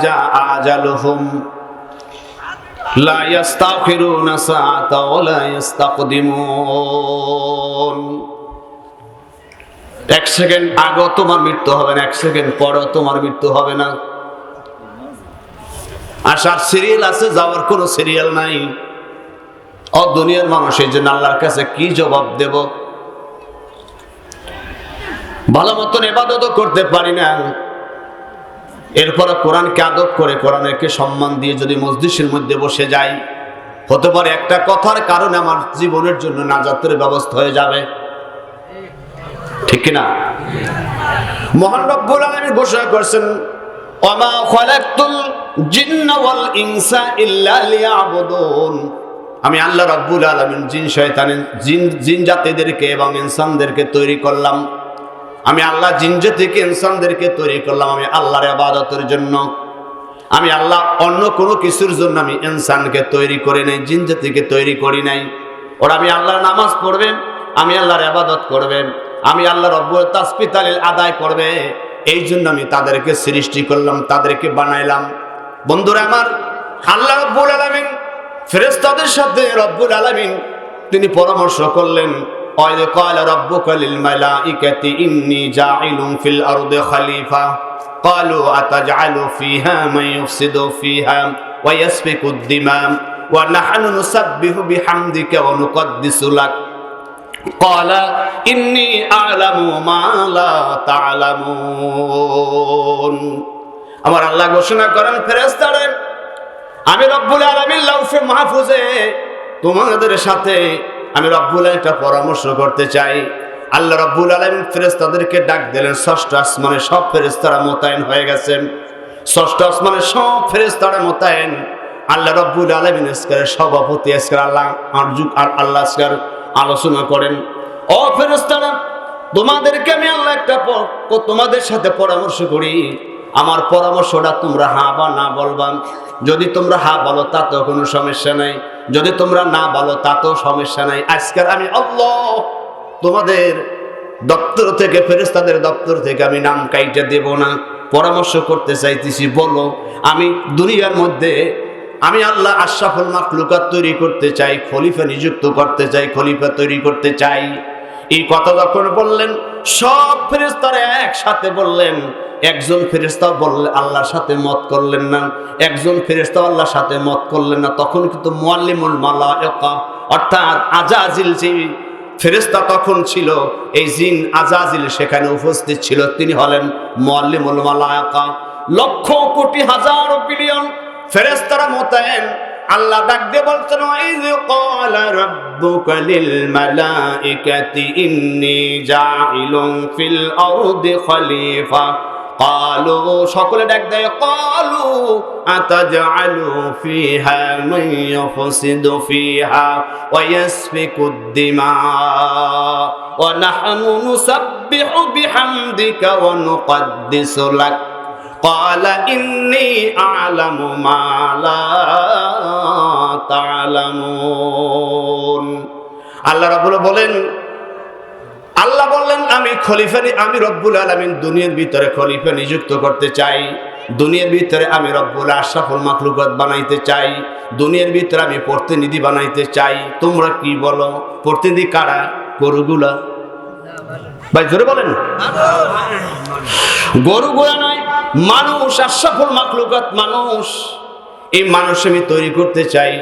যা মৃত্যু হবে না, এক সেকেন্ড তোমার মৃত্যু হবে না। আসার সিরিয়াল আছে, যাওয়ার কোনো সিরিয়াল নাই। অ দুনিয়ার মানুষ, এই জন্য আল্লাহর কাছে কি জবাব দেব? ভালো মতন এবাদত করতে পারি না। এরপরে কোরআনকে আদব করে, কোরআনকে সম্মান দিয়ে যদি মসজিদের মধ্যে বসে যাই, হতে পারে একটা কথার কারণে আমার জীবনের জন্য নাজাতের ব্যবস্থা হয়ে যাবে। ঠিক কিনা? মহান রব্বুল আলামিন ঘোষণা করছেন, ওমা খালাকতুল জিন্না ওয়াল ইনসা ইল্লা লিয়াবুদুন। আমি আল্লাহ রব্বুল আলামিন জিন, শয়তানের জিন জিন জাতিদেরকে এবং ইনসানদেরকে তৈরি করলাম। আমি আল্লাহ জিন থেকে ইনসানদেরকে তৈরি করলাম, আমি আল্লাহর আবাদতের জন্য। আমি আল্লাহ অন্য কোনো কিছুর জন্য আমি ইনসানকে তৈরি করে নাই জিন থেকে তৈরি করি নাই। ওরা আমি আল্লাহর নামাজ পড়বে, আমি আল্লাহর আবাদত করবে, আমি আল্লাহ রব্বুল তাসবিহ তালিল আদায় করবে। এই জন্য আমি তাদেরকে সৃষ্টি করলাম, তাদেরকে বানাইলাম। বন্ধুরা আমার, আল্লাহ রব্বুল আলামিন ফেরেস্তাদের সাথে রব্বুল আলামিন তিনি পরামর্শ করলেন ওয়াইদ ক্বালা রাব্বুকা লিল মালাইকাতি ইন্নী জাইলুন ফিল আরদি খলিফা قالوا أتجعل فيها من يفسد فيها ويسفك الدماء ونحن نسبح بحمدك ونقدس لك قال إني أعلم ما لا تعلمون আমার আল্লাহ ঘোষণা করেন ফেরেস্তারে আমি রব্বুল আলামিন লাউফে মাহফুজে তোমাদের সাথে আমি রব্বুল একটা পরামর্শ করতে চাই। আল্লাহ রব্বুল আলামিন ফেরেস্তাদেরকে ডাক দিলেন, ষষ্ঠ আসমানে সব ফেরেস্তারা মোতায়েন হয়ে গেছেন। ষষ্ঠ আসমানে সব ফেরেস্তারা মোতায়েন। আল্লাহ রব্বুল আলামিন আজকের সভাপতি, আজকের আল্লাহ আর আল্লাহ আজকের আলোচনা করেন। ও ফেরেস্তারা তোমাদেরকে আমি আল্লাহ একটা তোমাদের সাথে পরামর্শ করি। আমার পরামর্শটা তোমরা হা বা না বলবা। যদি তোমরা হা বলো, তাতেও কোনো সমস্যা নাই। যদি তোমরা না বলো তাতেও সমস্যা নাই। আজকের আমি আল্লাহ তোমাদের দপ্তর থেকে ফেরেস্তাদের দপ্তর থেকে আমি নাম কাইটা দেব না। পরামর্শ করতে চাইতেছি, বলো, আমি দুনিয়ার মধ্যে আমি আল্লাহ আশরাফুল মাকলুকাত তৈরি করতে চাই, খলিফা নিযুক্ত করতে চাই, খলিফা তৈরি করতে চাই। এই কথা যখন বললেন সব ফেরেস্তারা একসাথে বললেন, একজন ফেরেস্তা বললেন আল্লাহর সাথে মত করলেন না, একজন ফেরেস্তা আল্লাহর সাথে মত করলেন না। তখন কিন্তু মুআল্লিমুল মালায়েকা, অর্থাৎ আজাজিল যে ফেরেস্তা তখন ছিল, এই জিন আজাজিল সেখানে উপস্থিত ছিল। তিনি হলেন মোয়াল্লিমুল মালা মালায়েকা। লক্ষ কোটি হাজার বিলিয়ন ফেরেস্তারা মোতায়েন আল্লাহ ডাক দিয়ে বলছেন ওয়াইজ সকলে ডাক قال إني أعلم ما لا تعلمون আল্লাহ রাবুল বলেন আল্লাহ বললেন আমি খলিফা নি- আমি রব্বুল আলমিন দুনিয়ার ভিতরে খলিফা নিযুক্ত করতে চাই দুনিয়ার ভিতরে আমি রব্বুল আশরাফুল মাখলুকাত বানাইতে চাই দুনিয়ার ভিতরে আমি প্রতিনিধি বানাইতে চাই তোমরা কি বলো প্রতিনিধি কারা গরুগুলা ভাই জোরে বলেন গরুগুলা নয় মানুষ আর সফল মাকলুকাত মানুষ। এই মানুষ আমি তৈরি করতে চাই।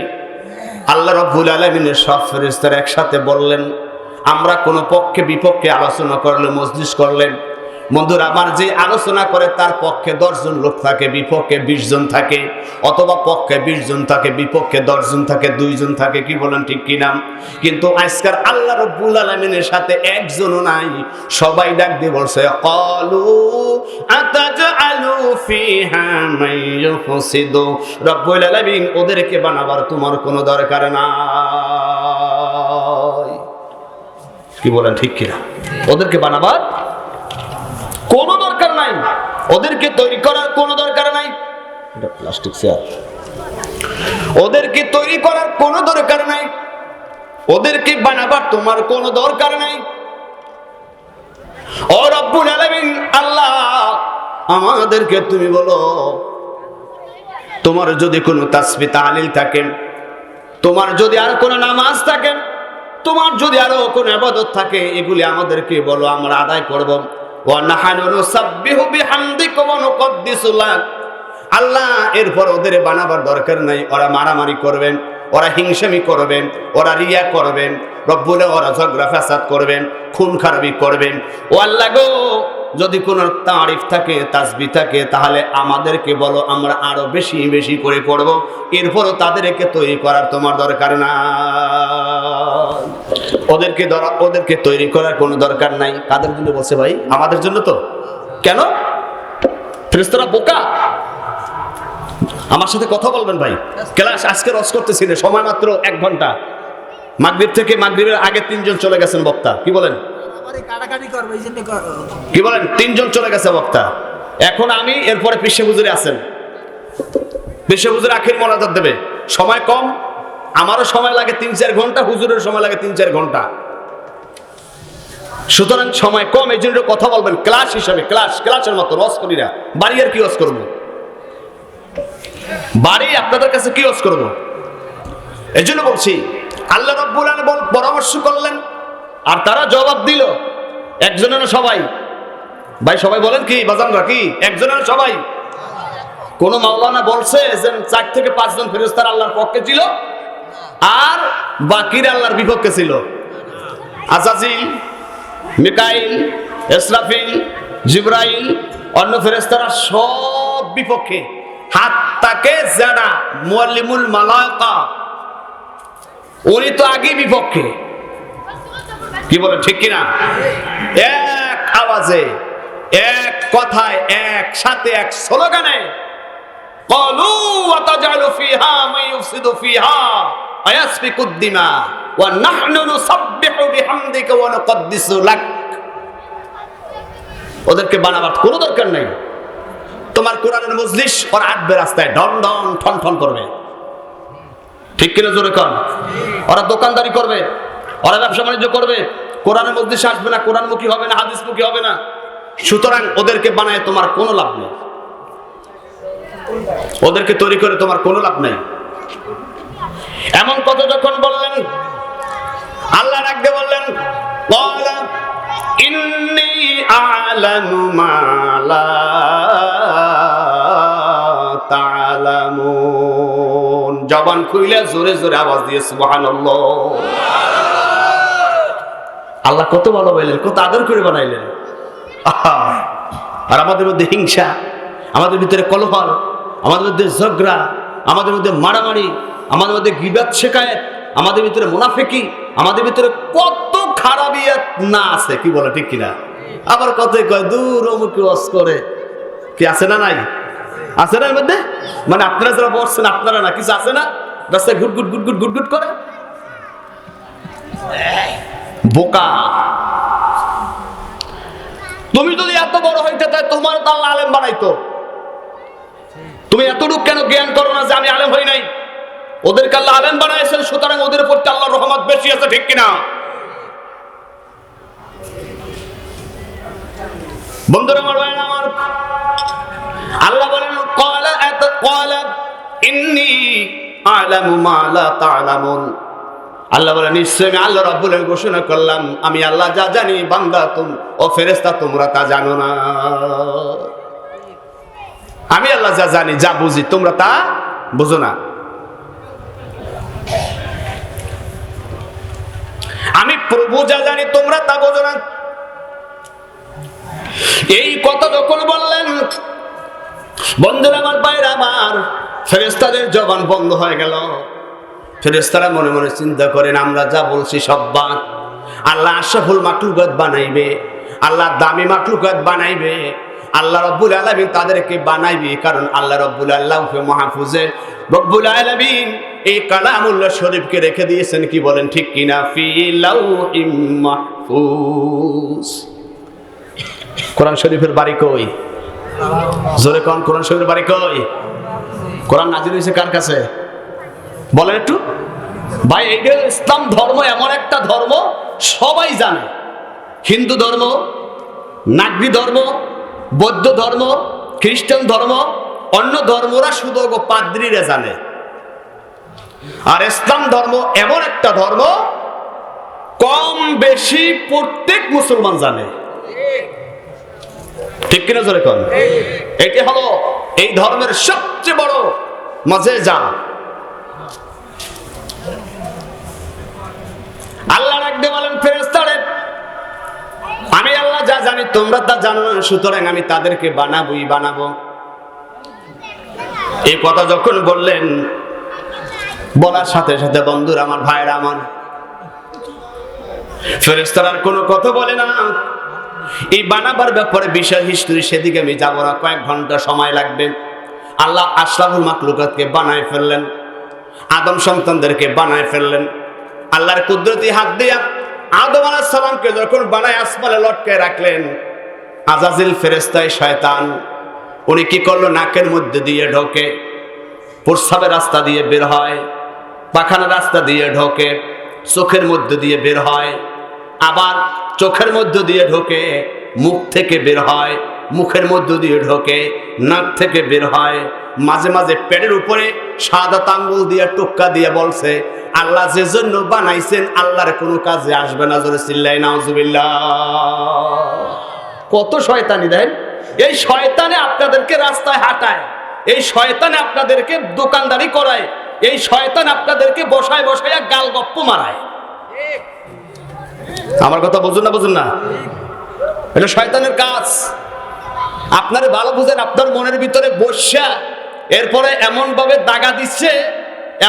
আল্লাহ রব্বুল আলমিনের সব ফেরিস্তার একসাথে বললেন, আমরা কোনো পক্ষে বিপক্ষে আলোচনা করলে, মজলিস করলেন বন্ধুরা, আমার যে আলোচনা করে তার পক্ষে দশজন লোক থাকে, বিপক্ষে বিশ জন থাকে, অথবা পক্ষে বিশ জন থাকে, বিপক্ষে দশজন থাকে, দুইজন থাকে, কি বলেন ঠিক কি নাম কিন্তু আজকাল আল্লাহ রব্বুল আলমিনের সাথে একজনও নাই। সবাই ডাক দিয়ে বলছে ইউফসিদু। রব্বুল আলামিন, ওদেরকে বানাবার তোমার কোনো দরকার নাই। কি বলেন ঠিক কিনা ওদেরকে বানাবার কোনো দরকার নাই। ওদেরকে তৈরি করার কোনো দরকার নাই। এটা প্লাস্টিক চেয়ার ওদেরকে তৈরি করার কোনো দরকার নাই। ওদেরকে বানাবার তোমার কোনো দরকার নাই। ও রব্বুল আলামিন, আল্লাহ, আমাদেরকে তুমি বলো, তোমার যদি কোনো তাসবি তালিল থাকে, তোমার যদি আর কোনো নামাজ থাকে, তোমার যদি আরও কোনো আবাদত থাকে, এগুলি আমাদেরকে বলো, আমরা আদায় করব। আল্লাহ এরপর ওদের বানাবার দরকার নাই, ওরা মারামারি করবেন, ওরা হিংসামি করবেন, ওরা রিয়া করবেন, রব্বুলে ওরা ঝগড়া ফ্যাসাদ করবেন, খুন খারাপি করবেন। ও আল্লাহ গো, যদি কোনো তারিফ থাকে তাসবি থাকে, তাহলে আমাদেরকে বলো, আমরা আরও বেশি বেশি করে করব। এরপরও তাদেরকে তৈরি করার তোমার দরকার না ওদেরকে দর- ওদেরকে তৈরি করার কোনো দরকার নাই। কাদের জন্য বলছে ভাই? আমাদের জন্য তো। কেন? ফেরেশতারা বোকা। আমার সাথে কথা বলবেন ভাই। ক্লাস আজকে রস করতেছি সময় মাত্র এক ঘণ্টা। মাগরিব থেকে মাগরিবের আগে তিনজন চলে গেছেন বক্তা। কি বলেন? কি বলেন? তিনজন চলে গেছে বক্তা। এখন আমি এরপরে পিসে হুজুরে আছেন। পিসে হুজুর আখির মনাজাত দেবে। সময় কম আমারও সময় লাগে তিন, চার ঘণ্টা হুজুরের সময় লাগে তিন, চার ঘণ্টা। সুতরাং সময় কম, এই জন্য কথা বলবেন, ক্লাস হিসাবে, ক্লাস, ক্লাসের মতো, রস করি না। বাড়ি আর কি রস করব? বাড়ি আপনাদের কাছে কি রস করব? এই জন্য বলছি, আল্লাহ রব্বুল আলামিন পরামর্শ করলেন, আর তারা জবাব দিল, একজনের সবাই। ভাই, সবাই বলেন কি বাজানরা কি? একজনের সবাই। কোন মাওলানা বলছে যে চার থেকে পাঁচজন ফেরেস্তার আল্লাহর পক্ষে ছিল আর বাকিরা আল্লাহর বিপক্ষে ছিল। আজাজিল, মিকাইল, এসরাফিল, জিব্রাইল, অন্য ফেরেস্তারা সব বিপক্ষে। হাত তাকে জানা মুআল্লিমুল মালায়েকা উনি তো আগে বিপক্ষে। কি বলেন, ঠিক কি না এক আওয়াজে, এক কথায়, এক সাথে, এক স্লোগানে, কলু তাজালু ফিহা মা ইউফসিদু ফিহা। ওয়ায়াসফিকু দিমা ওয়া নাহনু নুসাব্বিহু বিহামদিকা ওয়া নুকদ্দিসু লাক। ওদেরকে বানাবার কোনো দরকার নেই। তোমার কোরআনের মজলিস ওর আটবে রাস্তায় ডন ডন ঠন ঠন করবে। ঠিক কিনা জোরে কন? ওরা দোকানদারি করবে, ওরা ব্যবসা বাণিজ্য করবে, কোরআনের মজলিসে আসবে না কোরআন মুখী হবে না, হাদিসমুখী হবে না। সুতরাং ওদেরকে বানায় তোমার কোনো লাভ নেই। ওদেরকে তৈরি করে তোমার কোনো লাভ নেই। এমন কত যখন বললেন, আল্লাহ রাখতে বললেন মালা জবান খুইলে জোরে জোরে আওয়াজ দিয়ে সুবাহান আল্লাহ কত ভালো বাইলেন কত আদর করে বানাইলেন। আর আমাদের মধ্যে হিংসা, আমাদের ভিতরে কলহল আমাদের মধ্যে ঝগড়া, আমাদের মধ্যে মারামারি আমাদের মধ্যে গিবাদ শেখায়ত আমাদের ভিতরে মুনাফেকি, আমাদের ভিতরে কত খারাপিয়াত না আছে, কি বলে, ঠিক কিনা? আবার কত কয়, দূর অমুক ওয়াজ করে। কি আছে না নাই? আছে না এর মধ্যে? মানে আপনারা যারা বসছেন, আপনারা না, কিছু আছে না? রাস্তায় গুট গুট গুট গুট গুট গুট করে? বোকা। তুমি যদি এত বড় হইতে তাই তোমার তো আলেম বানাইতো। তুমি এতটুকু কেন জ্ঞান করো না যে আমি আলেম হই নাই? ওদেরকে আল্লাহ আলেম বানাইছেন, সুতরাং ওদের উপর তো আল্লাহর রহমত বেশি আছে, ঠিক কিনা? বন্ধুরা, আমার ভাই আমার আল্লাহ বলেন, কলা এত ইন্নি আলামু তা'লামুন। আল্লাহ বলে নিশ্চয় আমি আল্লাহ ঘোষণা করলাম, আমি আল্লাহ যা জানি, বান্দা তুম ও ফেরেশতা তোমরা তা জানো না। আমি আল্লাহ যা জানি, যা বুঝি, তোমরা তা বুঝো না। আমি প্রভু যা জানি, তোমরা তা বোঝো না। এই কথা যখন বললেন, বন্ধুরা আমার বাইরে আমার ফেরেস্তাদের জবান বন্ধ হয়ে গেল। ফেরেস্তারা মনে মনে চিন্তা করেন, আমরা যা বলছি সব বাদ। আল্লাহ আশরাফুল মাকলুকাত বানাইবে, আল্লাহ দামি মাকলুকাত বানাইবে। আল্লাহ রব্বুল আলামিন তাদেরকে বানাইবে, কারণ আল্লাহ রব্বুল আল্লাহ মাহফুজে। রব্বুল আলামিন এই কালামুল্লাহ শরীফকে রেখে দিয়েছেন, কি বলেন? ঠিক কিনা? মাহফুজ। কোরআন শরীফের বাড়ি কই? জোরে কোন কোরআন শরীফের বাড়ি কই? কোরআন নাজির হয়েছে কার কাছে? বলেন একটু। ভাই, এইটা ইসলাম ধর্ম, এমন একটা ধর্ম সবাই জানে। হিন্দু ধর্ম, নাগরি ধর্ম বৌদ্ধ ধর্ম, খ্রিস্টান ধর্ম, অন্য ধর্মরা শুধু পাদ্রীরা জানে। আর ইসলাম ধর্ম এমন একটা ধর্ম, কম বেশি প্রত্যেক মুসলমান জানে। ঠিক কিনা জোরে কন? এটি হলো এই ধর্মের সবচেয়ে বড় মজে যা আল্লাহ রাখতে বলেন আল্লাহ যা জানি তোমরা তা জানো না, সুতরাং আমি তাদেরকে বানাবোই বানাবো। এই কথা যখন বললেন, বলার সাথে সাথে বন্ধুরা, আমার ভাইরা আমার ফেরেস্তার কোনো কথা বলে না। এই বানাবার ব্যাপারে বিশাল হিস্ট্রি সেদিকে আমি যাব না, কয়েক ঘণ্টা সময় লাগবে। আল্লাহ আশরাফুল মাকলুকাতকে বানায় ফেললেন, আদম সন্তানদেরকে বানায় ফেললেন। আল্লাহর কুদরতি হাত দিয়া আদম আলাহ সালামকে যখন বানায় আসমানে লটকে রাখলেন, আজাজিল ফেরেস্তায় শয়তান, উনি কি করল? নাকের মধ্যে দিয়ে ঢোকে, প্রস্রাবের রাস্তা দিয়ে বের হয় পাখানা রাস্তা দিয়ে ঢোকে, চোখের মধ্যে দিয়ে বের হয়, আবার চোখের মধ্যে দিয়ে ঢোকে, মুখ থেকে বের হয়। মুখের মধ্য দিয়ে ঢোকে, নাক থেকে বের হয়, মাঝে মাঝে পেটের উপরে সাদা তাঙ্গুল দিয়ে, টোক্কা দিয়ে বলছে, আল্লাহ যে জন্য বানাইছেন, আল্লাহর কোনো কাজে আসবে না, জোরে চিল্লাই নাউজুবিল্লাহ। কত শয়তানি দেন এই শয়তানে আপনাদেরকে রাস্তায় হাঁটায়, এই শয়তানে আপনাদেরকে দোকানদারি করায়, এই শয়তান আপনাদেরকে বসায় বসায় গাল গপ্প মারায়। আমার কথা বুঝুন না বুঝুন না? এটা শয়তানের কাজ। আপনারে ভালো বুঝেন, আপনার মনের ভিতরে বসা, এরপরে এমন ভাবে দাগা দিচ্ছে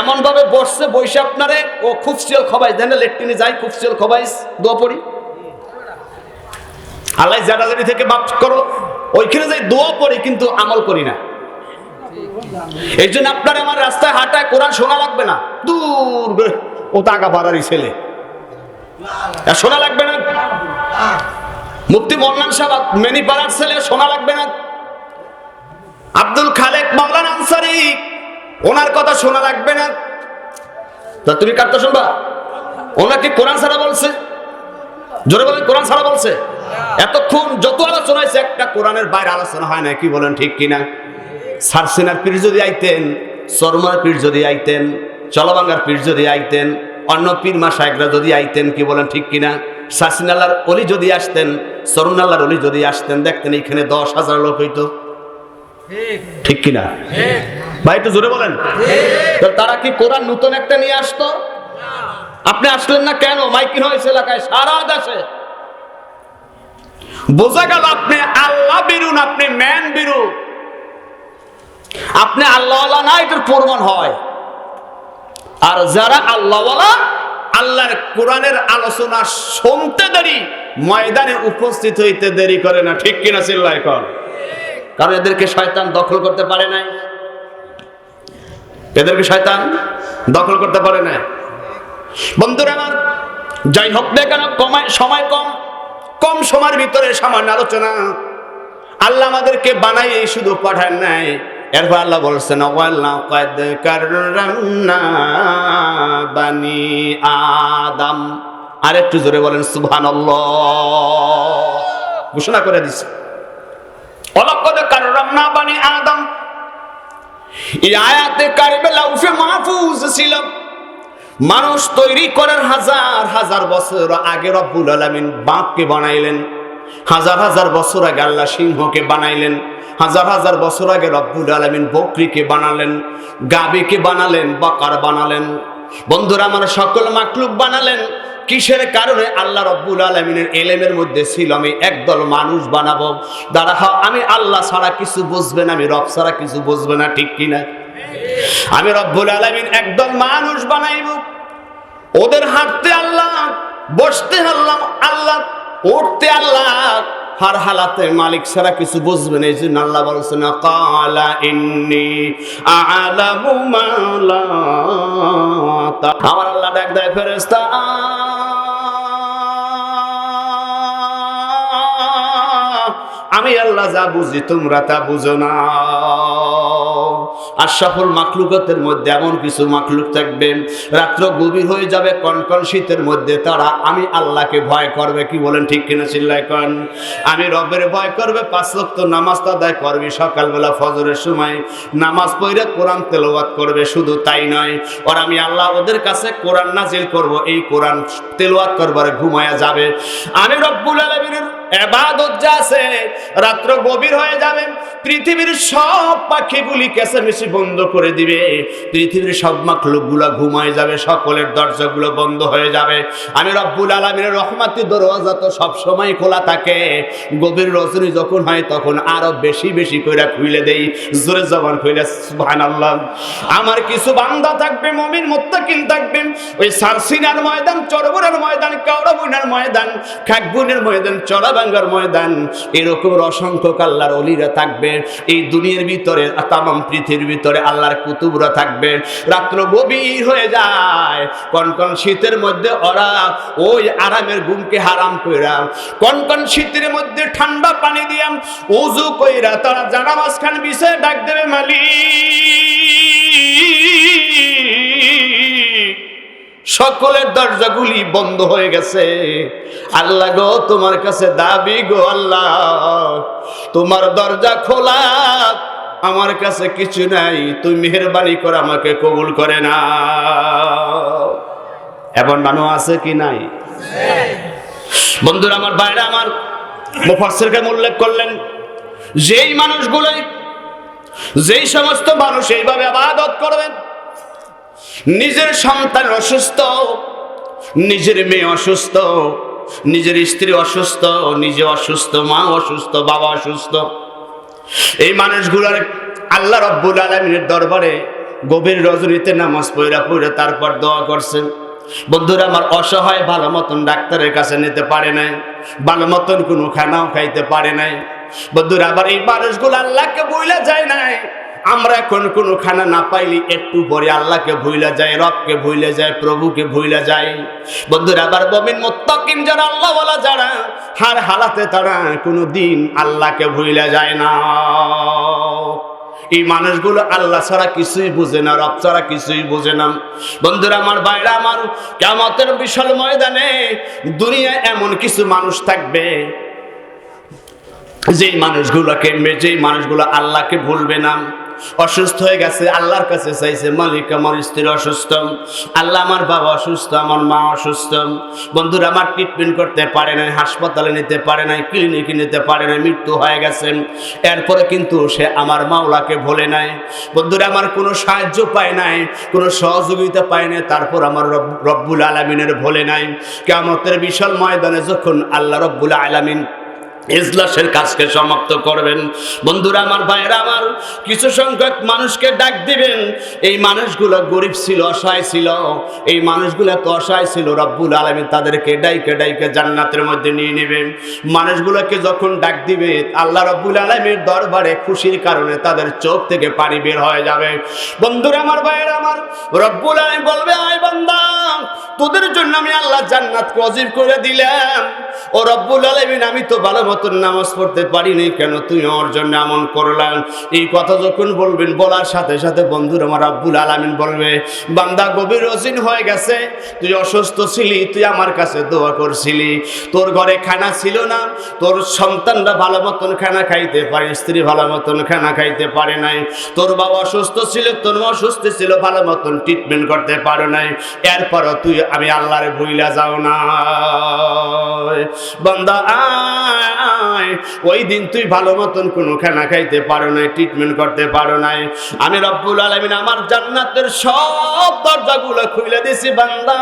এমন ভাবে বসছে, বসে আপনারে, ও খুব সিয়ল খবাইস, দেন লেট্রিনে যাই খুব সিয়ল খবাইস, দোয়া পড়ি। আল্লাহ জানাজানি থেকে মাফ করো। ওইখানে যাই, দোয়া পড়ি, কিন্তু আমল করি না। এই জন্য আপনার আমার রাস্তায় হাঁটায় কোরআন শোনা লাগবে না। দূর ও টাকা পাড়ারই ছেলে। শোনা লাগবে না? মুফতি মন্নান সাহেব, মেনি পাড়ার ছেলে শোনা লাগবে না। আব্দুল খালেক মাওলানা আনসারি, ওনার কথা শোনা লাগবে না। তা তুমি কারটা শুনবা? ওনাকে কোরআন ছাড়া বলছে। জোরে বলেন, কোরআন ছাড়া বলছে? এতক্ষণ যত আলোচনা হয়েছে, একটা কোরআনের বাইরে আলোচনা হয় না কি বলেন, ঠিক কিনা? সারসেনার পীর যদি আইতেন, শর্মার পীর যদি আইতেন, চলবাঙ্গার পীর যদি আইতেন, অন্য পীর মা সাহেবরা যদি আইতেন, কি বলেন, ঠিক কিনা? আল্লাহর অলি যদি আসতেন সরুন আল্লাহর অলি যদি আসতেন দেখতেন এখানে দশ হাজার লোক হইতো। ঠিক। কিনা? ভাই একটু জোরে বলেন। তারা কি কোরআন নতুন একটা নিয়ে আসতো? আপনি আসলেন না কেন? মাইকিন হয়েছে এলাকায় সারা দেশে। বোঝা গেল আপনি আল্লাহ বিরুন আপনি ম্যান বিরু আপনি আল্লাহ না এটার প্রমাণ হয়। আর যারা আল্লাহওয়ালা আল্লাহর কোরআনের আলোচনা শুনতে দেরি, ময়দানে উপস্থিত হইতে দেরি করে না। ঠিক কিনা চিল্লাই কর কারণ এদেরকে শয়তান দখল করতে পারে নাই। এদেরকে শয়তান দখল করতে পারে না বন্ধুরা আমার, যাই হোক না কেন, কমায়, সময় কম। কম সময়ের ভিতরে সামান্য আলোচনা। আল্লাহ আমাদেরকে বানাই শুধু পাঠান নাই। এরপর আল্লাহ বলছেন, ওয়ালাকাদ কাররামনা বানি আদম। আর একটু জোরে বলেন, সুবহানাল্লাহ। ঘোষণা করে দিছে। ওয়ালাকাদ কাররামনা বানি আদম। এই আয়াতে কারিমে লাউফে মাহফুজ ছিল। মানুষ তৈরি করার হাজার হাজার বছর আগে রব্বুল আলামিন বাঘকে বানাইলেন। হাজার হাজার বছর আগে আল্লাহ সিংহকে বানাইলেন। হাজার হাজার বছর আগে রব্বুল আলামিন বকরিকে বানালেন গাবিকে বানালেন, বকার বানালেন। বন্ধুরা, আমার সকল মাকলুক বানালেন। কিসের কারণে? আল্লাহ রব্বুল আলমিনের এলেমের মধ্যে ছিল, আমি একদল মানুষ বানাবো। দাঁড়া আমি আল্লাহ ছাড়া কিছু বুঝবে না, আমি রব ছাড়া কিছু বুঝবে না, ঠিক কিনা? আমি রব্বুল আলমিন একদল মানুষ বানাইব। ওদের হাঁটতে আল্লাহ, বসতে আল্লাহ আল্লাহ উঠতে আল্লাহ হার হালাতে মালিক ছাড়া কিছু বুঝবে না। এই জন্য আল্লাহ বলছেন কালা ইন্নি আলামু মালা আমার আল্লাহ ডাক দেয় ফেরেস্তা আমি আল্লাহ যা বুঝি তোমরা তা বুঝো না। আশরাফুল মাখলুকতের মধ্যে এমন কিছু মাখলুক থাকবে। রাত্র গভীর হয়ে যাবে, কনকন শীতের মধ্যে তারা আমি আল্লাহকে ভয় করবে, কি বলেন ঠিক কিনা চিল্লাই কন? আমি রবের ভয় করবে, পাঁচ লক্ষ নামাজ আদায় করবি সকালবেলা ফজরের সময়। নামাজ পড়ে কোরআন তেলাওয়াত করবে, শুধু তাই নয় আর আমি আল্লাহ ওদের কাছে কোরআন নাজিল করব, এই কোরআন তেলাওয়াত করবার ঘুমায়া যাবে। আমি রব্বুল আলামিনের এবাদত যা আছে, রাত্র গভীর হয়ে যাবে, পৃথিবীর সব পাখিগুলি কেঁচামেচি বন্ধ করে দিবে। পৃথিবীর সব ঘুমায় যাবে, সকলের দরজাগুলো বন্ধ হয়ে যাবে। আমি রব্বুল রহমাতি দরওয়াজা তো সবসময় খোলা থাকে। গভীর যখন হয় তখন বেশি বেশি করে দেই। জোরে জবান সুবহান আল্লাহ আমার কিছু থাকবে, মমিন, মোত্তাকিন থাকবে। ওই সারসিনার ময়দান চরবরের ময়দান, কাউরাবুনার ময়দান, খাকবুনের ময়দান চড়াবাঙ্গার ময়দান, এরকম অসংখ্য আল্লাহর অলিরা থাকবে। এই দুনিয়ার ভিতরে তামাম পৃথিবীর ভিতরে আল্লাহর কুতুবরা থাকবে। রাত্র গভীর হয়ে যায়। কোন কোন শীতের মধ্যে ওরা ওই আরামের ঘুমকে হারাম কইরা, কোন কোন শীতের মধ্যে ঠান্ডা পানি দিয়াম উজু কইরা তারা জানা মাঝখান বিষয়ে ডাক দেবে, মালিক। সকলের দরজাগুলি বন্ধ হয়ে গেছে। আল্লাহ গো, তোমার কাছে দাবি গো, আল্লাহ, তোমার দরজা খোলা। আমার কাছে কিছু নাই, তুই মেহরবানি করে আমাকে কবুল করে না এমন মানুষ আছে কি নাই? বন্ধুরা, আমার বাইরে আমার মুফাসসিরকে উল্লেখ করলেন, যেই মানুষগুলোই, যেই সমস্ত মানুষ এইভাবে আবাদত করবেন, নিজের সন্তান অসুস্থ, নিজের মেয়ে অসুস্থ, নিজের স্ত্রী অসুস্থ, নিজে অসুস্থ, মা অসুস্থ, বাবা অসুস্থ এই মানুষগুলোর আল্লাহ রব্বুল আলমিনের দরবারে গভীর রজনীতে নামাজ পড়া পড়ে তারপর দোয়া করছেন। বন্ধুরা, আমার অসহায় ভালো মতন ডাক্তারের কাছে নিতে পারে নাই, ভালো মতন কোনো খানাও খাইতে পারে নাই। বন্ধুরা আবার এই মানুষগুলো আল্লাহকে বইলে যায় নাই। আমরা এখন কোনো খানা না পাইলি একটু পরে আল্লাহকে ভুইলা যায়, রবকে ভুইলে যায়, প্রভুকে ভুইলা যায়। বন্ধুরা, আবার বমিন মোত্তাকিম যারা আল্লাহ বলা যারা হার হালাতে তারা কোনো দিন আল্লাহকে ভুইলা যায় না। এই মানুষগুলো আল্লাহ ছাড়া কিছুই বুঝে না, রব ছাড়া কিছুই বুঝে না। বন্ধুরা, আমার বাইরে আমার কেমতের বিশাল ময়দানে দুনিয়ায় এমন কিছু মানুষ থাকবে, যেই মানুষগুলোকে, যেই মানুষগুলো আল্লাহকে ভুলবে না। অসুস্থ হয়ে গেছে, আল্লাহর কাছে চাইছে, মালিক আমার স্ত্রী অসুস্থ, আল্লাহ আমার বাবা অসুস্থ, আমার মা অসুস্থ, বন্ধুরা আমার ট্রিটমেন্ট করতে পারে নাই, হাসপাতালে নিতে পারে নাই ক্লিনিকে নিতে পারে নাই, মৃত্যু হয়ে গেছেন এরপরে কিন্তু সে আমার মাওলাকে ভোলে নাই। বন্ধুরা আমার কোনো সাহায্য পায় নাই, কোনো সহযোগিতা পায় নাই, তারপর আমার রব- রব্বুল আলমিনের ভোলে নাই। কেমতের বিশাল ময়দানে যখন আল্লাহ রব্বুল আলমিন ইজলাসের কাজকে সমাপ্ত করবেন। বন্ধুরা আমার ভাইয়েরা আমার, কিছু সংখ্যক মানুষকে ডাক দিবেন। এই মানুষগুলো গরিব ছিল, অসহায় ছিল। এই মানুষগুলো এত অসহায় ছিল, রব্বুল আলমী তাদেরকে ডাইকে ডাইকে জান্নাতের মধ্যে নিয়ে নেবেন। মানুষগুলোকে যখন ডাক দিবে, আল্লাহ রব্বুল আলমীর দরবারে খুশির কারণে তাদের চোখ থেকে পানি বের হয়ে যাবে। বন্ধুরা আমার ভাইয়েরা আমার, রব্বুল আলমী বলবে, আয় বান্দা, তোদের জন্য আমি আল্লাহ জান্নাত অজিব করে দিলাম। ও রব্বুল আলমিন, আমি তো ভালো মতন নামাজ পড়তে পারিনি কেন? তুই আমার জন্য এমন করলাম এই কথা যখন বলবেন, বলার সাথে সাথে বন্ধুর আমার রব্বুল আলমিন বলবে, বান্দা, গভীর রসিন হয়ে গেছে। তুই অসুস্থ ছিলি, তুই আমার কাছে দোয়া করছিলি। তোর ঘরে খানা ছিল না, তোর সন্তানরা ভালো মতন খানা খাইতে পারে, স্ত্রী ভালো মতন খানা খাইতে পারে নাই। তোর বাবা অসুস্থ ছিল, তোর মা অসুস্থ ছিল, ভালো মতন ট্রিটমেন্ট করতে পারো নাই। এরপরও তুই, আমি আল্লাহরে ভুইলা যাও না। বন্দা আয় ওই দিন তুই ভালো মতন কোনো খানা খাইতে পারো নাই ট্রিটমেন্ট করতে পারো নাই। আমি রব্বুল আলমিন আমার জান্নাতের সব দরজাগুলো খুলে দিছি, বান্দা।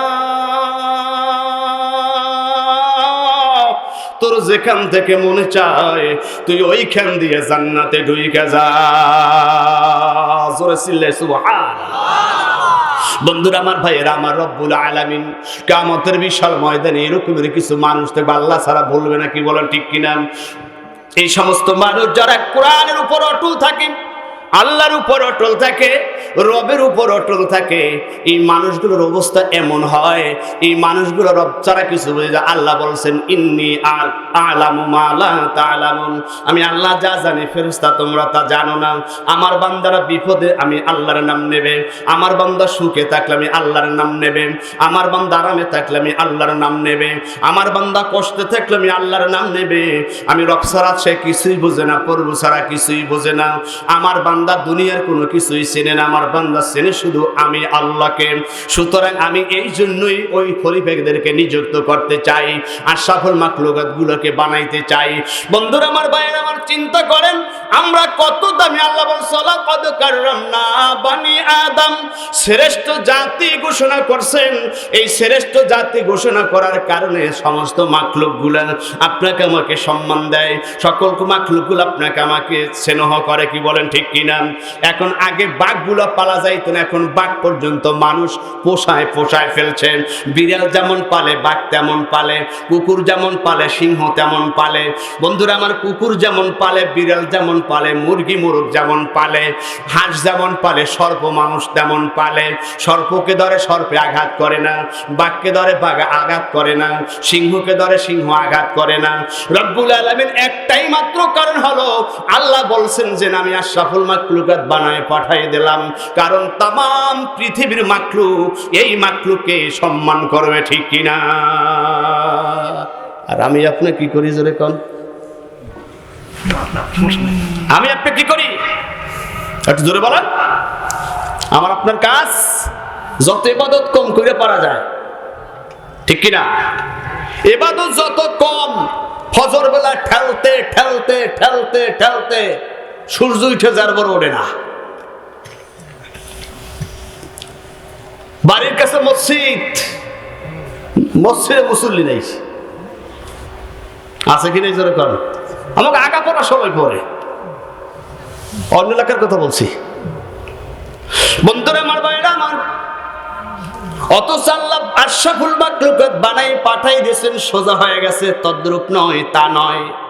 তোর যেখান থেকে মনে চায়, তুই ওইখান দিয়ে জান্নাতে ঢুইকে যা। জোরে চিল্লে সুবহান বন্ধুরা, আমার ভাইয়েরা, আমার রব্বুল আলামিন কামতের বিশাল ময়দানে এরকমের কিছু মানুষ দেখবে, আল্লাহ ছাড়া বলবে না কি বলেন ঠিক কিনা? এই সমস্ত মানুষ যারা কোরআনের উপর অটুল থাকে আল্লাহর উপর অটল থাকে, রবের উপর অটল থাকে। এই মানুষগুলোর অবস্থা এমন হয়, এই মানুষগুলো রব ছাড়া কিছু বুঝে যায় আল্লাহ বলছেন, ইন্নি আমি আল্লাহ যা জানি, ফেরেশতা তোমরা তা জানো না। আমার বান্দারা বিপদে আমি আল্লাহর নাম নেবে। আমার বান্দা সুখে থাকলে আমি আল্লাহর নাম নেবে। আমার বান্দা আরামে থাকলে আমি আল্লাহর নাম নেবে। আমার বান্দা কষ্টে থাকলে আমি আল্লাহর নাম নেবে। আমি রব ছাড়া সে কিছুই বোঝে না, প্রভু ছাড়া কিছুই বোঝে না। আমার বান্দা দুনিয়ার কোনো কিছুই চেনে না, আমার বান্দা চেনে শুধু আমি আল্লাহকে। সুতরাং আমি এই জন্যই ওই খলিফেকদেরকে নিযুক্ত করতে চাই, আর সফল মাকলুকাত গুলোকে বানাইতে চাই। বন্ধুরা, আমার ভাইয়ের, আমার চিন্তা করেন, আমরা কত দামি আল্লাহ সলা কদ কাররাম না বানি আদম। শ্রেষ্ঠ জাতি ঘোষণা করছেন। এই শ্রেষ্ঠ জাতি ঘোষণা করার কারণে সমস্ত মাকলুকগুলা আপনাকে আমাকে সম্মান দেয়। সকল মাকলুকগুলো আপনাকে আমাকে স্নেহ করে, কি বলেন ঠিক কিনা এখন আগে বাঘগুলো পালা যাইতো না, এখন বাঘ পর্যন্ত মানুষ পোষায় পোষায় ফেলছেন বিড়াল যেমন পালে, বাঘ তেমন পালে, কুকুর যেমন পালে, সিংহ তেমন পালে। বন্ধুরা, আমার কুকুর যেমন পালে, বিড়াল যেমন পালে, মুরগি মুরগ যেমন পালে, হাঁস যেমন পালে, সর্প মানুষ তেমন পালে। সর্পকে ধরে সর্পে আঘাত করে না, বাঘকে ধরে বাঘ আঘাত করে না, সিংহকে ধরে সিংহ আঘাত করে না। রব্বুল আলমিন একটাই মাত্র কারণ হলো, আল্লাহ বলছেন যে, আমি আশরাফুল মাকলুকাত বানায় পাঠিয়ে দিলাম। কারণ তাম পৃথিবীর মাকলুক এই মাকলুককে সম্মান করবে ঠিক কিনা? আর আমি আপনি কি করি জোরে কন? আমি আপনি কি করি? একটু জোরে বলেন। আমার আপনার কাজ যত ইবাদত কম করে পারা যায়। ঠিক কিনা? এবাদত যত কম, ফজর বেলা ঠেলতে ঠেলতে ঠেলতে ঠেলতে সূর্য উঠে যার বড় ওঠে না। বাড়ির কাছে মসজিদ। মসজিদে মুসল্লি নেই। আছে কি নেই যেরকম আমাকে আগা পড়া সময় পরে অন্য এলাকার কথা বলছি। বন্ধুরা, আমার বাইরা আমার অত সাল্লাম আশরাফুল মাকলুকাত বানাই পাঠাই দিয়েছেন, সোজা হয়ে গেছে, তদ্রুপ নয়, তা নয়।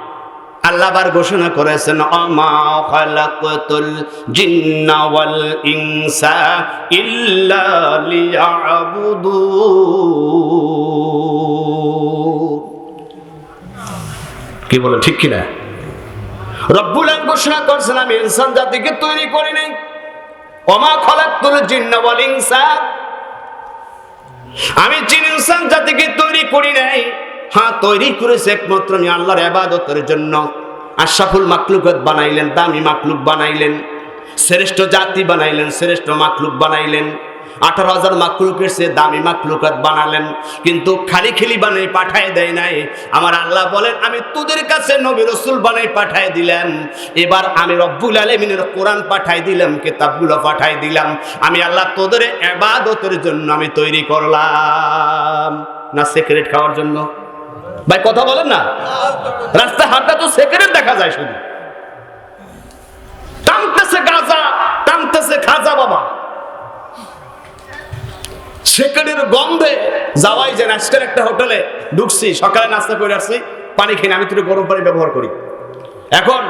আল্লাহ আবার ঘোষণা করেছেন, অমা খালাকাতুল জিন্না ওয়াল ইনসা কি বলে, ঠিক কিনা? রব্বুল আলামিন ঘোষণা করছেন, আমি ইনসান জাতিকে তৈরি করি নাই। অমা খালাকাতুল জিন্না ইনসা? আমি জিন ইনসান জাতিকে তৈরি করি নাই। হ্যাঁ তৈরি করেছে একমাত্র আমি আল্লাহর আবাদতের জন্য। আশরাফুল মাকলুকাত বানাইলেন, দামি মাকলুক বানাইলেন, শ্রেষ্ঠ জাতি বানাইলেন, শ্রেষ্ঠ মাকলুক বানাইলেন। আঠারো হাজার মাকলুকের সে দামি মাকলুকাত বানালেন, কিন্তু খালি খেলি বানাই পাঠায় দেয় নাই। আমার আল্লাহ বলেন, আমি তোদের কাছে নবী রসুল বানাই পাঠায় দিলাম। এবার আমি রব্বুল আলমিনের কোরআন পাঠাই দিলাম, কিতাবগুলো পাঠাই দিলাম। আমি আল্লাহ তোদের এবাদতের জন্য আমি তৈরি করলাম। না সিগারেট খাওয়ার জন্য? ভাই, কথা বলেন না। রাস্তায় হাঁটা তো সিগারেট দেখা যায় শুধু। টানতেছে গাজা, টানতেছে খাজা বাবা। সেকেন্ডের গন্ধে যাওয়াই যে আজকের একটা হোটেলে ঢুকছি, সকালে নাস্তা করে আসছি, পানি খেয়ে আমি তো একটু গরম পানি ব্যবহার করি। এখন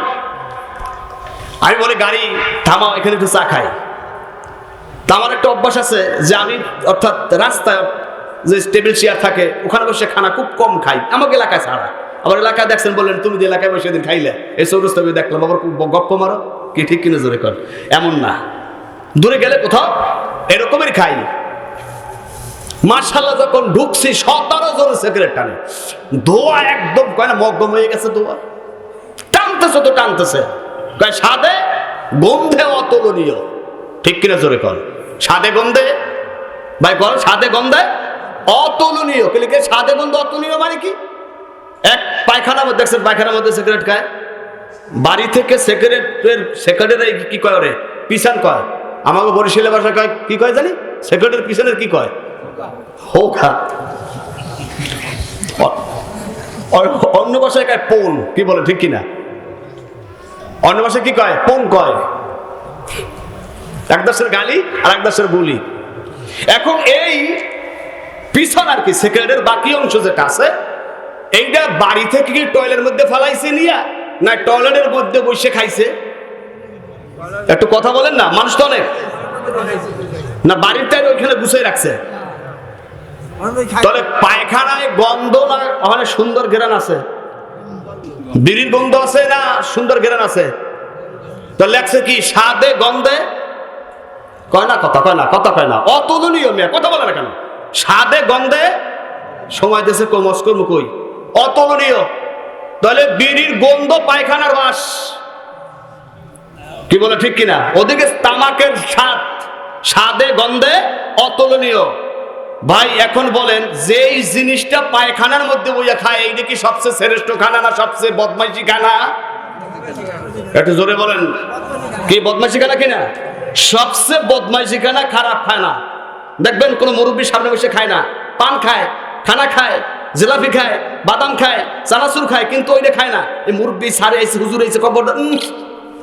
আমি বলি, গাড়ি, থামাও, এখানে একটু চা খাই। তা আমার একটা অভ্যাস আছে যে আমি অর্থাৎ রাস্তায় যে টেবিল চেয়ার থাকে, ওখানে বসে খানা খুব কম খাই। আমাকে এলাকায় ছাড়া। আবার এলাকায় দেখছেন, বললেন, তুমি যে এলাকায় বসে দিন খাইলে? এই সৌরস্তবে দেখলাম, আবার খুব গপ্প মারো। কি ঠিক কিনে জোরে কর। এমন না। দূরে গেলে কোথাও এরকমের খাই। মার্শাল্লাহ যখন ঢুকছি, সতেরো জন সিগারেট টানে। ধোয়া একদম কয় না, মগ্ন হয়ে গেছে ধোয়া টানতেছে তো টানতেছে। কয়, সাদে গন্ধে অতুলনীয়। ঠিক কিনা জোরে কর। সাদে গন্ধে? ভাই কর সাদে গন্ধে অতুলনীয়। কেলিকে সাদে গন্ধ অতুলনীয় মানে কি? এক পায়খানার মধ্যে, দেখছেন পায়খানার মধ্যে সিগারেট খায়? বাড়ি থেকে সিগারেটের সিগারেটের কি কয় রে পিছান কয়। আমাকে বরিশালের ভাষা কয়, কি কয় জানি? সিগারেটের পিছনের কি কয়? হোকা। অন্য ভাষায় কয় পোন কি বলে, ঠিক কিনা? অন্য ভাষায় কি কয়? পোন কয়। এক দাসের গালি আর এক দাসের বুলি এখন এই পিছন আর কি সেকেন্ডের বাকি অংশ যেটা আছে, এইটা বাড়ি থেকে কি টয়লের মধ্যে ফেলাইছে নিয়া, না টয়লেটের মধ্যে বসে খাইছে? একটু কথা বলেন না, মানুষ তো অনেক। না বাড়ির ওইখানে গুছিয়ে রাখছে। তাহলে পায়খানায় গন্ধ না, ওখানে সুন্দর ঘেরান আছে? বিড়ির গন্ধ আছে না সুন্দর ঘেরান আছে? তো লেখছে কি, স্বাদে গন্ধে? কয় না, কথা কয় না, কথা কয় না। অতুলনীয় মেয়ে, কথা বলে না কেন? স্বাদে গন্ধে সময় দেশে কমস কর্ম কই অতুলনীয়। তাহলে বিড়ির গন্ধ পায়খানার বাস। কি বলে ঠিক কিনা? ওদিকে তামাকের স্বাদ, স্বাদে গন্ধে অতুলনীয়। ভাই, এখন বলেন, যেই জিনিসটা পায়খানার মধ্যে বইয়া খায়, এইটা কি সবচেয়ে শ্রেষ্ঠ খানা না সবচেয়ে বদমাইশি খানা? একটু জোরে বলেন। কি বদমাইশি খানা কিনা? সবচেয়ে বদমাইশি খানা খারাপ খায় না দেখবেন কোনো মুরব্বী সামনে বসে খায় না। পান খায়, খানা খায়, জিলাপি খায়, বাদাম খায়, চানাচুর খায়, কিন্তু ওইটা খায় না। এই মুরব্বী সারে আইসে হুজুর আইসে কবর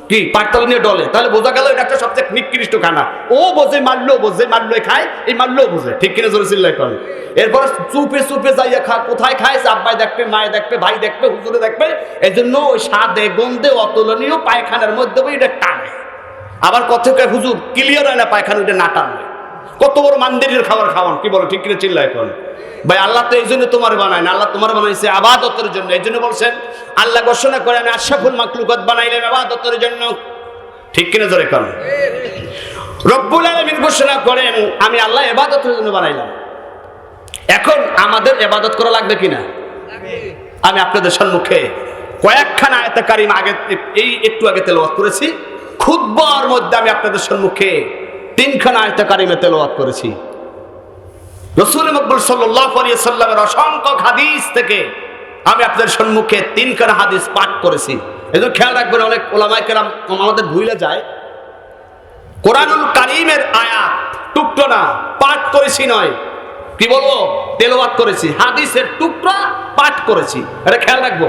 কি পাকতাল নিয়ে ডলে। তাহলে বোঝা গেল এটা একটা সবচেয়ে নিকৃষ্ট খানা। ও বোঝে মারলো বোঝে মারলো খায়, এই মারলো বোঝে। ঠিক কিনা জোরে চিল্লাই করে এরপর চুপে চুপে যাইয়া খা, কোথায় খায়? আব্বাই দেখবে, মায়ে দেখবে, ভাই দেখবে, হুজুরে দেখবে। এই জন্য ওই স্বাদে, গন্ধে অতুলনীয় পায়খানার মধ্যে এটা টানে আবার কত কয়, হুজুর ক্লিয়ার হয় না পায়খানা, ওইটা না টানলে? কত বড় মান্দিরের খাবার খাওয়ান? কি বলো, ঠিক কিনা চিল্লাই করেন ভাই, আল্লাহ তো এই জন্য তোমার বানায় না, আল্লাহ তোমার বানাইছে আবাদতের জন্য। এই জন্য বলছেন, আল্লাহ ঘোষণা করে, আমি আশাফুল মাকলুকত বানাইলেন আবাদতের জন্য। ঠিক কিনা জোরে করেন রব্বুল আলমিন ঘোষণা করেন, আমি আল্লাহ এবাদতের জন্য বানাইলাম। এখন আমাদের এবাদত করা লাগবে কিনা? আমি আপনাদের সম্মুখে কয়েকখানা আয়তা আগে, এই একটু আগে তেলাওয়াত করেছি। খুদ্বার মধ্যে আমি আপনাদের সম্মুখে তিনখানা আয়তা কারিমে তেলাওয়াত করেছি। রসুল মকবুল সাল্লাহ সাল্লামের অসংখ্য হাদিস থেকে আমি আপনাদের সম্মুখে তিনখানা হাদিস পাঠ করেছি। এজন্য খেয়াল রাখবেন, অনেক ওলামাই কেরাম আমাদের ভুলে যায়। কোরআনুল কারিমের আয়াত টুকরো না, পাঠ করেছি নয়। কি বলব? তেলাওয়াত করেছি, হাদিসের টুকরা পাঠ করেছি। এটা খেয়াল রাখব।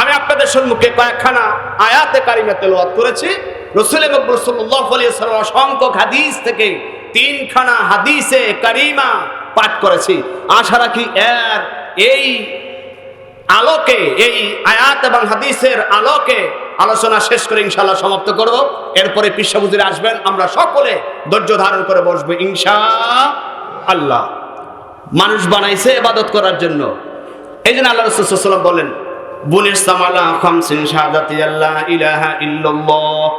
আমি আপনাদের সম্মুখে কয়েকখানা আয়াতে কারিমে তেলাওয়াত করেছি। রসুল মকবুল সাল্লাহ অসংখ্য হাদিস থেকে তিনখানা হাদিসে কারিমা পাঠ করেছি। আশা রাখি এর এই আলোকে, এই আয়াত এবং হাদিসের আলোকে আলোচনা শেষ করে ইনশাল্লাহ সমাপ্ত করব। এরপরে পিসাবুজিরে আসবেন, আমরা সকলে ধৈর্য ধারণ করে বসবো ইনশা আল্লাহ মানুষ বানাইছে এবাদত করার জন্য। এই জন্য আল্লাহ রসুলাম বলেন বুনির সামালা খামসিন শাহাদাতি আল্লাহ ইলাহা ইল্লাল্লাহ,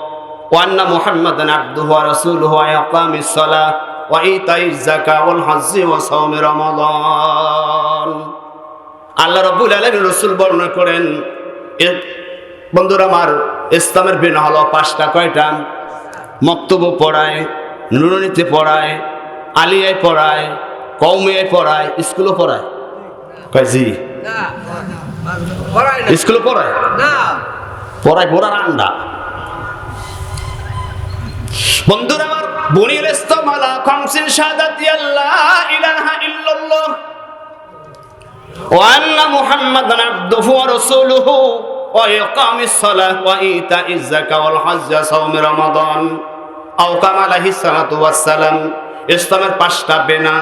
ওয়া ইকামিস সালাহ, ওয়া ইতাইজ যাকাত ওয়াল হজ্জি ওয়া সাওমি রমাদান। আল্লাহ রব্বুল আলামিন রাসূল বর্ণনা করেন বন্ধুরা আমার ইসলামের বিনা হলো, পাঁচটা কয়টা? মক্তব্য পড়ায়, নুরনিতে পড়ায়, আলিয়ায় পড়ায় কৌমিয়ায় পড়ায়, স্কুলও পড়ায়। জি? স্কুলে পড়ায়? না। পড়ায় ঘোড়ার আন্ডা। বন্ধুরা আমার বুনির ইস্তামালা খামসিন শাহাদাতি আল্লাহ ইলাহা ইল্লাল্লাহ। ওয়া আন্না মুহাম্মাদান আবদুহু ওয়া রাসূলুহু ওয়া ইকামিস সালাহ ওয়া ইতাইজ যাকাত ওয়াল হজ্জ সাওম রমাদান। আও কামা আলাইহিস সালাতু ওয়াস সালাম। ইসলামের পাঁচটা বেনা।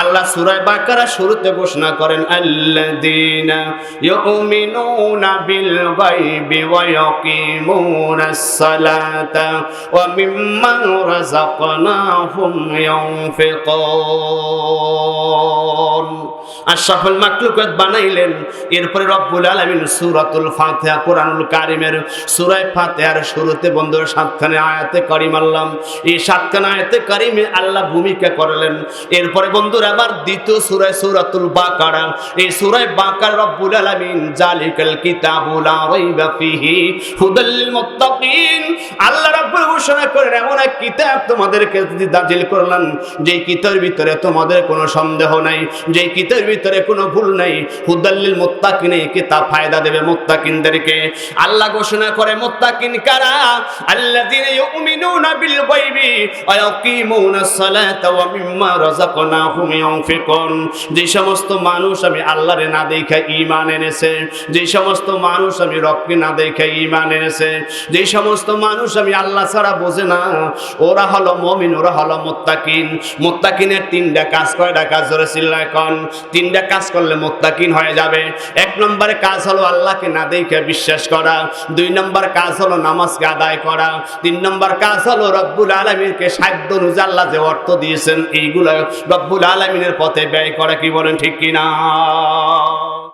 আল্লাহ সূরা বাকারা শুরুতে ঘোষণা করেন, আল্লাযীনা ইউমিনুনা বিল মাকলুকাত বানাইলেন। এরপরে রব্বুল আলামিন সূরাতুল ফাতিহা, কোরআনুল কারীমের সূরা ফাতিহার শুরুতে বন্ধুরা সাতখানে আয়াতে কারিম আল্লাহ, এই সাতখানে আয়াতে কারিমে আল্লাহ ভূমিকা করলেন। এরপরে বন্ধুরা সুরা আমার দ্বিতীয় সুরায় সুরাতুল বাকারা। এই সুরায় বাকার রব্বুল আলামিন জালিকাল কিতাবুল ফিহি হুদাল মুত্তাকিন। আল্লাহ রাব্বুল ঘোষণা এমন এক কিতাব তোমাদেরকে দাখিল কিতাবের ভিতরে তোমাদের কোনো সন্দেহ নাই কিতাবের ভিতরে কোনো ভুল নাই হুদাল্লিল মুত্তাকিন এই কিতাব ফায়দা দেবে মুত্তাকিনদেরকে। আল্লাহ ঘোষণা করে, মুত্তাকিন কারা? আল্লাযিনা ইউমিনুনা বিল গায়বি, ওয়া ইয়াকিমুনা সালাতা, ওয়া মিম্মা রাযাকনাহুম ইউনফিকুন যে সমস্ত মানুষ আমি আল্লাহরে না দেখে ইমান এনেছে, যে সমস্ত মানুষ আমি রক্তে না দেখে ইমান এনেছে, যে সমস্ত মানুষ আমি আল্লাহ ছাড়া বোঝে না, ওরা হলো মমিন, ওরা হলো মোত্তাকিন। মোত্তাকিনের তিনটা কাজ কয়টা কাজ ধরে চিল্লায় কন। তিনটা কাজ করলে মোত্তাকিন হয়ে যাবে। এক নম্বরে কাজ হলো আল্লাহকে না দেখে বিশ্বাস করা। দুই নম্বর কাজ হলো নামাজকে আদায় করা। তিন নম্বর কাজ হলো রব্বুল আলমীরকে সাধ্য নুজাল্লা যে অর্থ দিয়েছেন, এইগুলো রব্বুল আলম আলমিনের পথে ব্যয় করা কি বলেন ঠিক কিনা?